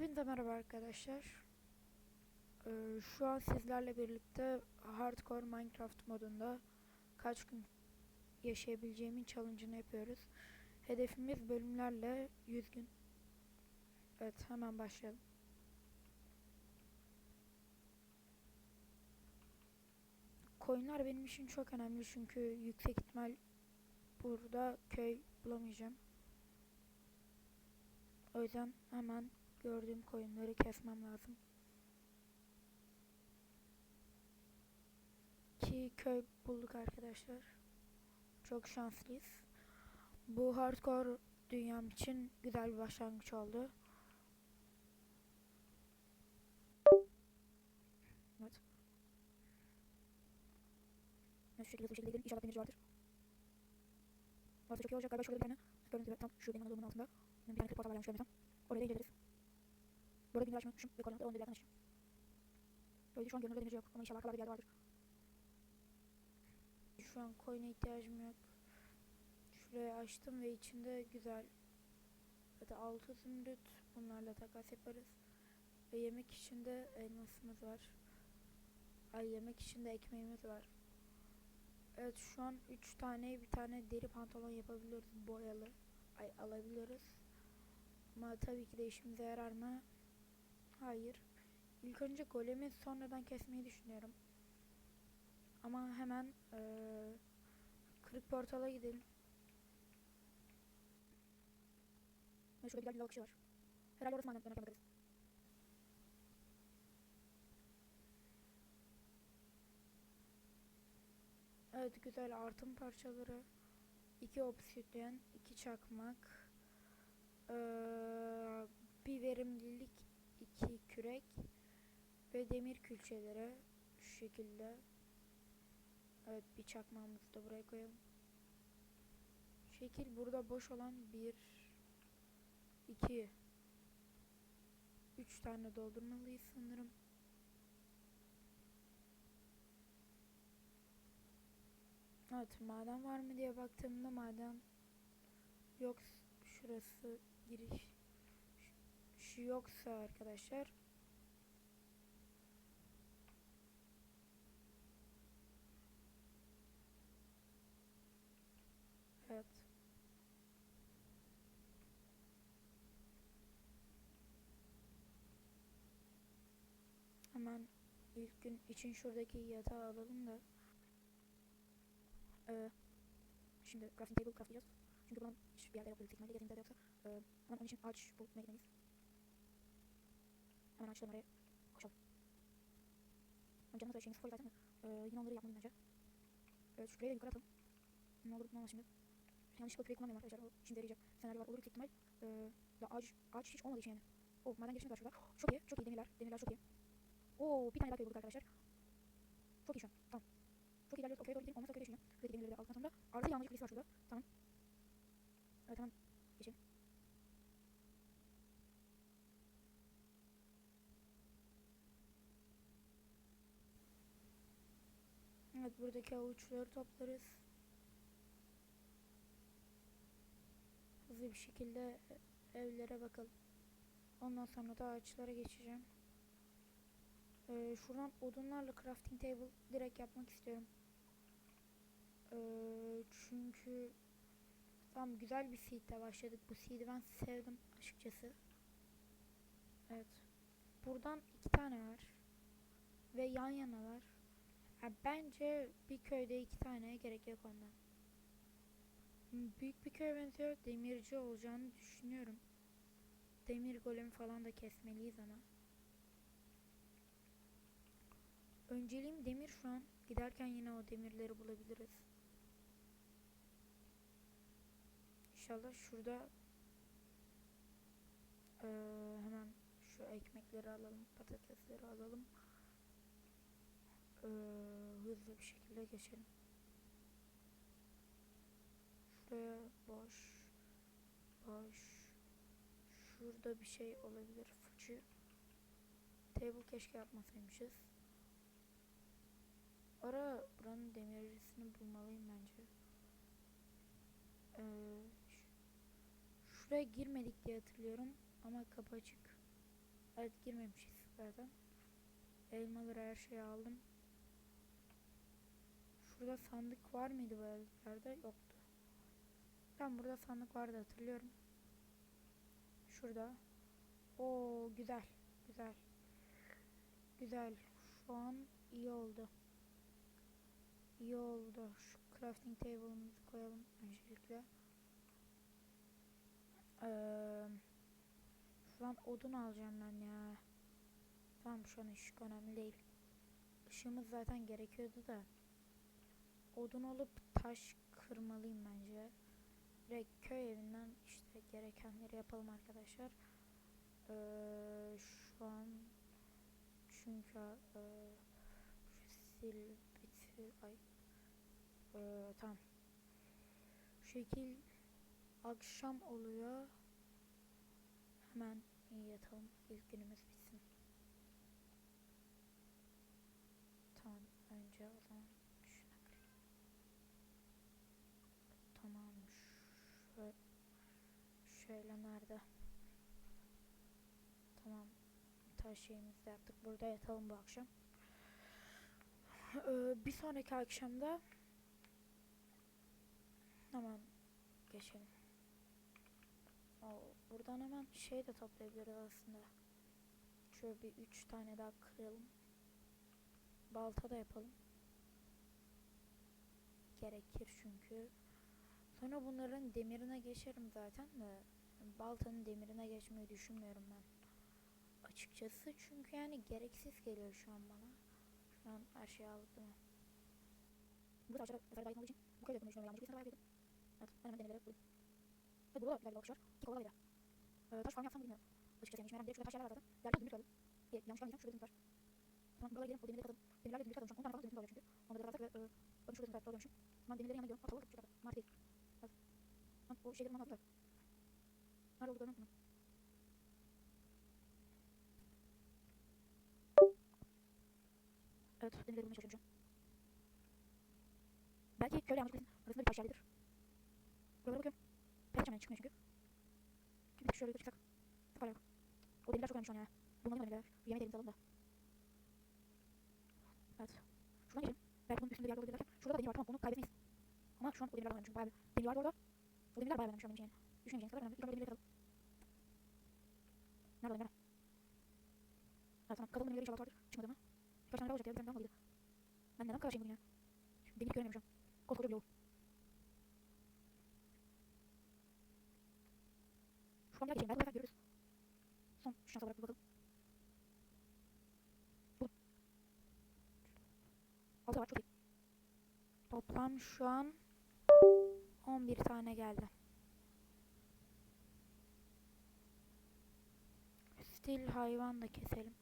Hepinize merhaba arkadaşlar. Ee, şu an sizlerle birlikte Hardcore Minecraft modunda kaç gün yaşayabileceğimin challenge'ını yapıyoruz. Hedefimiz bölümlerle 100 gün. Evet hemen başlayalım. Coinler benim için çok önemli çünkü yüksek ihtimal burada köy bulamayacağım. O yüzden hemen gördüğüm koyunları kesmem lazım. Ki köy bulduk arkadaşlar. Çok şanslıyız. Bu hardcore dünyam için güzel bir başlangıç oldu. Evet. Şu şekilde bu şekilde gidelim. İnşallah demirci vardır. Varsa çok iyi olacak. Galiba şurada bir tane. Gördüğünüz tam şu benim adamın altında. Bir tane kırık portal varmış görmesem. Oraya da inceleriz. Bu arada gündüz açmışım ve konuda onu da bir yerden açayım. Öyle şu an görünürde demirci yok ama inşallah arkalarda bir yerde vardır. Şu an coin'e ihtiyacım yok. Şuraya açtım ve içinde güzel Hadi altı zümrüt bunlarla takas yaparız. Ve yemek için de elmasımız var. Ay yemek için de ekmeğimiz var. Evet şu an 3 tane bir tane deri pantolon yapabiliyoruz boyalı. Ay alabiliyoruz. Ama tabii ki de işimize yarar mı? Hayır. İlk önce golemi sonradan kesmeyi düşünüyorum. Ama hemen eee kırık portala gidelim. Ve şurada güzel bir işi var. Herhalde orası dönerken bakarız. Evet güzel artın parçaları. iki obsidyen, iki çakmak. Ee, bir verimlilik, kürek ve demir külçeleri şu şekilde. Evet bir çakmağımızı da buraya koyalım. Şekil burada boş olan bir, iki, üç tane doldurmalıyız sanırım. Evet maden var mı diye baktığımda maden yok şurası giriş şu yoksa arkadaşlar Evet. Hemen ilk gün için şuradaki yatağı alalım da ee, şimdi crafting table craftlayacağız. Çünkü bunun hiçbir yerde yok büyük ihtimalle yazın yoksa. Ee, hemen onun için ağaç bulmaya gitmeliyiz. Hemen ağaçların oraya koşalım. Önce nasıl şeyimiz full zaten de. Ee, yine onları yapmalıyım bence. Evet şu küreği de yukarı atalım. Ne olur ne olmaz şimdi. Yanlışlıkla küreği kullanmıyorum arkadaşlar. O işimize yarayacak senaryo var. Olur yüksek ihtimal. Ee, ya ağaç, ağaç hiç olmadığı için yani. Oh maden girişimiz var şurada. Çok iyi. Çok iyi demirler. Demirler çok iyi. Oo bir tane daha köy bulduk arkadaşlar. Çok iyi şu an. Tamam. Çok ilerliyoruz. O köye doğru gidelim. Olmazsa köye geçeceğim. Buradaki demirleri de aldıktan sonra. Arada yağmacı kulesi var şurada. Tamam. Evet hemen geçelim. Evet buradaki avuçları toplarız. Hızlı bir şekilde evlere bakalım. Ondan sonra da ağaçlara geçeceğim. Ee, şuradan odunlarla crafting table direkt yapmak istiyorum. Ee, çünkü tam güzel bir seed'le başladık. Bu seed'i ben sevdim açıkçası. Evet. Buradan iki tane var. Ve yan yanalar. Ya bence bir köyde iki taneye gerek yok ondan. Büyük bir köye benziyor. Demirci olacağını düşünüyorum. Demir golemi falan da kesmeliyiz ama. Önceliğim demir şu an. Giderken yine o demirleri bulabiliriz. İnşallah şurada eee, hemen şu ekmekleri alalım, patatesleri alalım. Eee, hızlı bir şekilde geçelim. Şuraya boş, boş. Şurada bir şey olabilir. Fıçı. Table keşke yapmasaymışız. Ara buranın demircisini bulmalıyım bence. Ee, şuraya girmedik diye hatırlıyorum ama kapı açık. Evet girmemişiz zaten. Elmaları her şeyi aldım. Şurada sandık var mıydı bu evlerde? Yoktu. Tamam burada sandık vardı hatırlıyorum. Şurada. Oo güzel. Güzel. Güzel. Şu an iyi oldu. İyi oldu. Şu crafting table'ımızı koyalım öncelikle. Eee şu an odun alacağım ben ya. Tamam şu an ışık önemli değil. Işığımız zaten gerekiyordu da. Odun olup taş kırmalıyım bence. Direkt köy evinden işte gerekenleri yapalım arkadaşlar. Ee, şu an çünkü e, sil bitir ay ee, tamam. Şu şekil akşam oluyor. Hemen yatalım. İlk günümüz bitsin. Tamam. Önce o zaman şuna kırayım. Tamam. Şöyle, nerede? Tamam. Taş şeyimizi yaptık. Burada yatalım bu akşam. Ee, bir sonraki akşamda hemen geçelim. Oo, buradan hemen şey de toplayabiliriz aslında. Şöyle bir üç tane daha kıralım. Balta da yapalım. Gerekir çünkü. Sonra bunların demirine geçerim zaten de baltanın demirine geçmeyi düşünmüyorum ben. Açıkçası çünkü yani gereksiz geliyor şu an bana. Şu an her şeyi aldık değil mi? Burada aşağıda olduğu için bu köyde konuşuyorum yanlış bir sene baygın. Evet ben hemen demirlere koydum. Ve burada da güzel bir bakış var. İki kola var. Ee, taş falan yapsam bilmiyorum. Açıkçası yani işime yarar. Bir de şurada taş yerler var zaten. Yerde demir kaldı. E, yanlış görmeyeceğim. Şurada demir var. Tamam buralara gidelim. O demirleri katalım. Demirlerle demir katılmışım. 10 tane fazla demir oluyor çünkü. Onları da çünkü. E, bakın şurada demir oluyormuşum. Tamam demirleri yanına gidiyorum. Atalım. Şurada. Mart değil. O şeyleri bana attılar. Nerede olduklarını unuttum. Evet demirleri bulmaya an. Belki köyle yanlış arasında bir taş yerlidir. Buralara bakıyorum. Hiç çıkmıyor çünkü. De şöyle yukarı çıksak. Hala yok. O demirler çok önemli şu an ya. Bulmalıyım o demirler. Yemeği elimize alalım da. Evet. Şuradan geçelim. Belki bunun üstünde bir yerde olabilir derken. Şurada da demir var tamam onu kaybetmeyiz. Ama şu an o demirler önemli çünkü bayağı bir. Demir var orada. O demirler bayağı önemli şu an benim için yani. Düşünmeyeceğiniz kadar önemli. İlk önce demirleri katalım. Nerede demirler? Evet tamam. Katalım demirleri inşallah vardır. Çıkmadı mı? Birkaç tane daha olacak ya. Bir tane daha olmalıydı. Ben neden bu kadar şeyim bugün ya? Şimdi demir göremiyorum şu an. Koskoca bir yol. Şuradan bir daha geçelim. Belki bu görürüz. Son şans olarak bir bakalım. Buldum. Altı var çok iyi. Toplam şu an 11 tane geldi. Stil hayvan da keselim.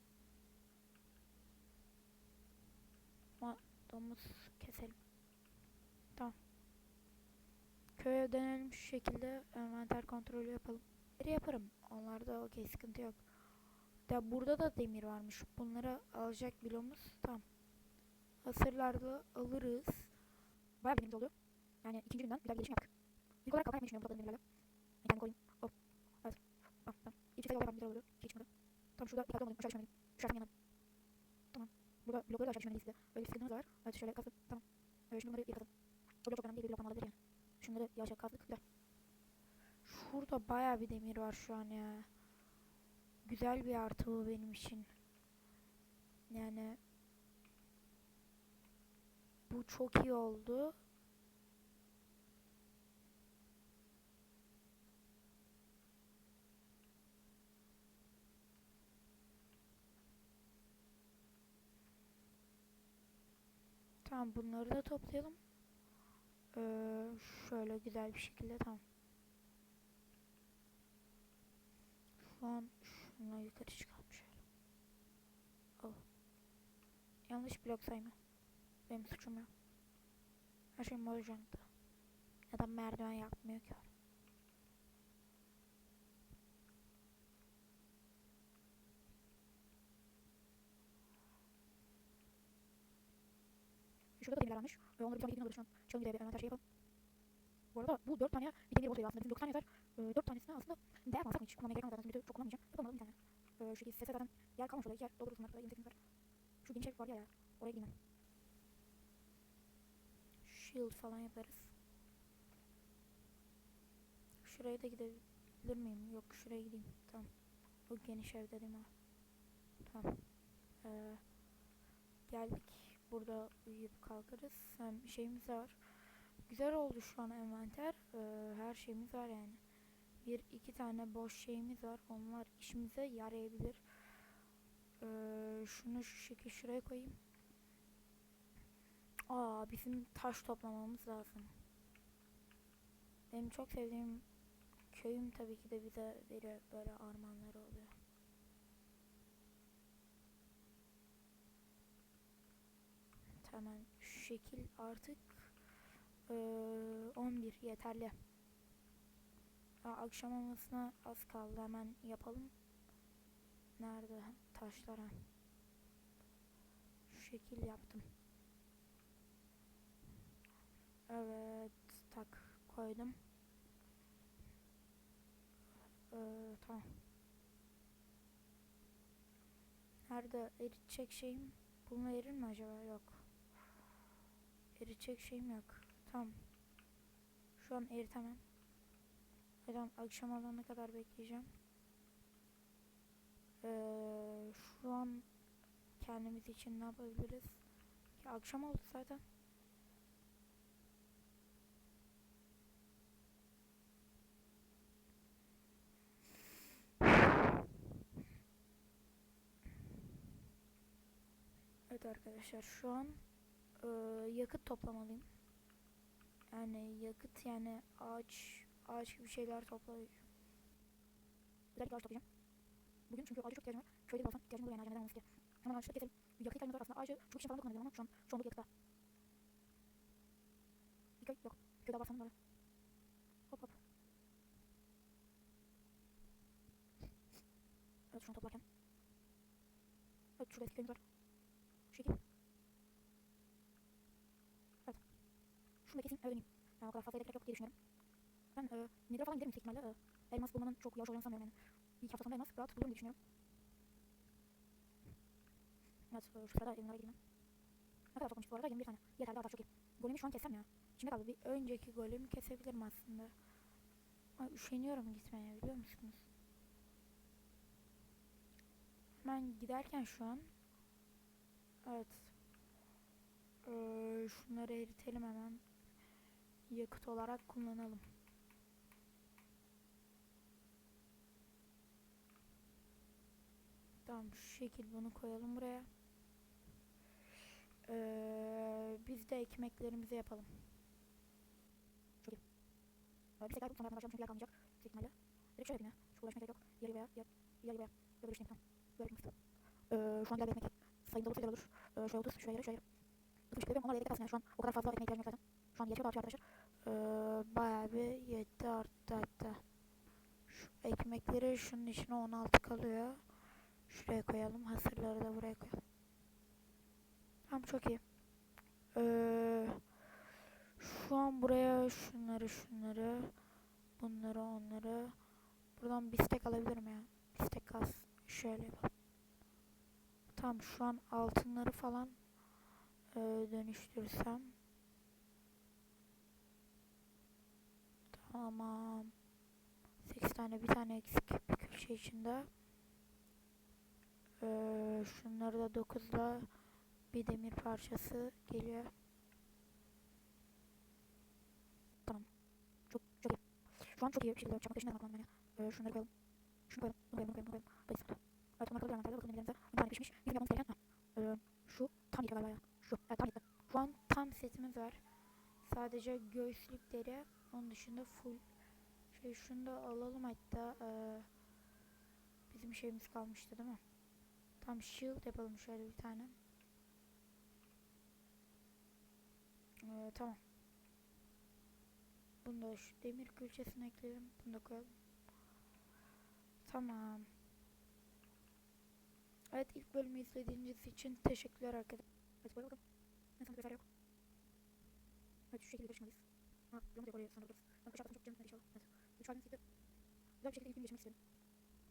Domuz keselim. Tamam. Köye dönelim şu şekilde envanter kontrolü yapalım. Demiri yaparım. Onlarda okey sıkıntı yok. Ya burada da demir varmış. Bunları alacak bilomuz. Tamam. Hasırlarda alırız. Bayağı bir oluyor. Yani ikinci günden güzel bir gelişim yaptık. İlk olarak kafayı düşünüyorum topladığım demirlerle. Ben kendimi koyayım. Hop. Evet. Tamam tamam. İlk sayı olarak güzel oluyor. İki çıkmadı. Tamam şurada dikkatli olmalıyım. Aşağı düşmemeliyim. Şu şartın yanına. Tamam. Burada blokları da aşağı düşmemeliyiz de. Öyle bir sıkıntımız var. Evet şöyle kazdım. Tamam. Evet şimdi bunları yıkadım. O blok çok önemli değil. Bir bloktan alabilir yani. Şunları yavaş yavaş kazdık. Güzel. Şurada bayağı bir demir var şu an ya. Güzel bir artı bu benim için. Yani bu çok iyi oldu. Tamam bunları da toplayalım. Ee, şöyle güzel bir şekilde tamam. Şu an şuna yukarı çıkalım şöyle. Oh. Yanlış blok sayma. Benim suçum yok. Her şey mor jantı. Ya da merdiven yapmıyor ki. Şurada da demirler varmış. Ve onları bir yediğini alır şu an. Çalın gidelim. Hemen her şeyi yapalım. Bu arada bu 4 tane bir demir boş aslında. Bizim 9 tane yeter. Ee, 4 tanesini aslında değer alsak mı hiç kullanmaya gerek olmadan video çok kullanmayacağım. Yapalım bir tane. Ee, şu sese zaten yer kalmamış orada. Yer doldurursun bunlar. 28 var. Şu geniş var ya ya. Oraya gideyim ben. Shield falan yaparız. Şuraya da gidebilir miyim? Yok şuraya gideyim. Tamam. Bu geniş ev dedim ha. Tamam. Ee, geldik. Burada uyuyup kalkarız. Hem şeyimiz var. Güzel oldu şu an envanter. Ee, her şeyimiz var yani. Bir iki tane boş şeyimiz var. Onlar işimize yarayabilir. Ee, şunu şu şekil şuraya koyayım. Aa bizim taş toplamamız lazım. Benim çok sevdiğim köyüm tabii ki de bize veriyor böyle armağanları oluyor. Tamam şu şekil artık eee, 11 yeterli. Aa, akşam olmasına az kaldı hemen yapalım. Nerede taşlar ha? Şu şekil yaptım. Evet, tak koydum. Ee, tamam. Nerede eritecek şeyim? Bununla erir mi acaba? Yok. Eritecek şeyim yok. Tamam. Şu an eritemem. Neden akşam olana kadar bekleyeceğim. Ee, şu an kendimiz için ne yapabiliriz? Ya akşam oldu zaten. Evet arkadaşlar şu an e, yakıt toplamalıyım. Yani yakıt yani ağaç ağaç gibi şeyler toplayacağım. Özellikle ağaç toplayacağım. Bugün çünkü ağaca çok ihtiyacım var. Köyde de olsam ihtiyacım oluyor yani ağaca neden olmasın ki. Hemen ağaçları keselim. Yakıt ihtiyacımız var aslında. Ağacı çok işe falan da kullanabilirim ama şu an çoğunluk yakıta. Bir köy yok. Köyde var sanırım böyle. Hop hop. Evet şu an toplarken. Evet şurada eski köyümüz var. Şu şekil. Evet. Şunu da keseyim eve döneyim. Yani o kadar fazla gerek yok diye düşünüyorum. Ben e, Nether'a falan giderim yüksek ihtimalle. E, elmas bulmanın çok yavaş olacağını sanmıyorum yani. Bir iki hafta sonra elmas rahat bulurum diye düşünüyorum. Evet e, şu sırada evimlere gireyim. Ne kadar toplamıştık bu arada? 21 tane. Yeterli daha çok iyi. Golemi şu an kessem ya. Şimdi kaldı bir önceki golümü kesebilirim aslında. Ama üşeniyorum gitmeye biliyor musunuz? Hemen giderken şu an Evet Ee, Şunları eritelim hemen Yakıt olarak kullanalım Tamam şu şekil bunu koyalım buraya ee, Biz de ekmeklerimizi yapalım e, bir tekrar sonra başlayalım çünkü yer kalmayacak. Yüksek ihtimalle. Direkt şöyle yapayım ya. Çok uğraşmaya gerek yok. Yarı veya yarı, yarı veya böyle şey tamam. Böyle yapayım. Ee, şu an güzel ekmek. Sayımda olursa güzel olur. Ee, şöyle 30, şuraya yarı, yarı. 60 yapıyorum. Onlar yedekte kalsın yani. Şu an o kadar fazla ekmeğe ihtiyacım yok. Şu an yetiyor arkadaşlar. Ee, bayağı bir yetti arttı hatta. Şu ekmekleri şunun içine 16 kalıyor. Şuraya koyalım. Hasırları da buraya koyalım. Tamam çok iyi. Ee, şu an buraya şunları şunları bunları onları buradan bir stek alabilirim ya. Bir stek kalsın. Şöyle yapalım. Tamam şu an altınları falan e, dönüştürsem Tamam. 8 tane bir tane eksik bir külçe içinde. Ee, şunları da 9'la bir demir parçası geliyor. Çok çok iyi. Şu an çok iyi bir şekilde çakmak peşinden bakmam ben. Ee, şunları koyalım. Şunu koyalım. Bunu koyalım. Bunu koyalım. Bunu koyalım. Evet onlar anahtarda bakalım ellerimize. Bir tane pişmiş. Bizim yapmamız gereken. Ee, şu tam yetiyor galiba ya. Şu. Evet tam yetti. Şu an tam setimiz var. Sadece göğüslük deri. Onun dışında full. Şey şunu da alalım hatta. ee, bizim şeyimiz kalmıştı değil mi? Tam shield yapalım şöyle bir tane. Ee, tamam. Bunu da şu demir külçesine ekleyelim. Bunu da koyalım. Tamam. Evet ilk bölümü izlediğiniz için teşekkürler arkadaşlar. Hadi bakalım. Ne yok. Evet şu şekilde görüşmeliyiz. Ha yolumuz yok oraya sandık buluruz. Ben kış çok canım inşallah. Evet. Üç halini sildi. Güzel bir şekilde ilk gün geçirmek istedim.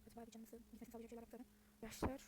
Evet. bayağı bir canınızı gitmesini sağlayacak şeyler yaptık zaten. Arkadaşlar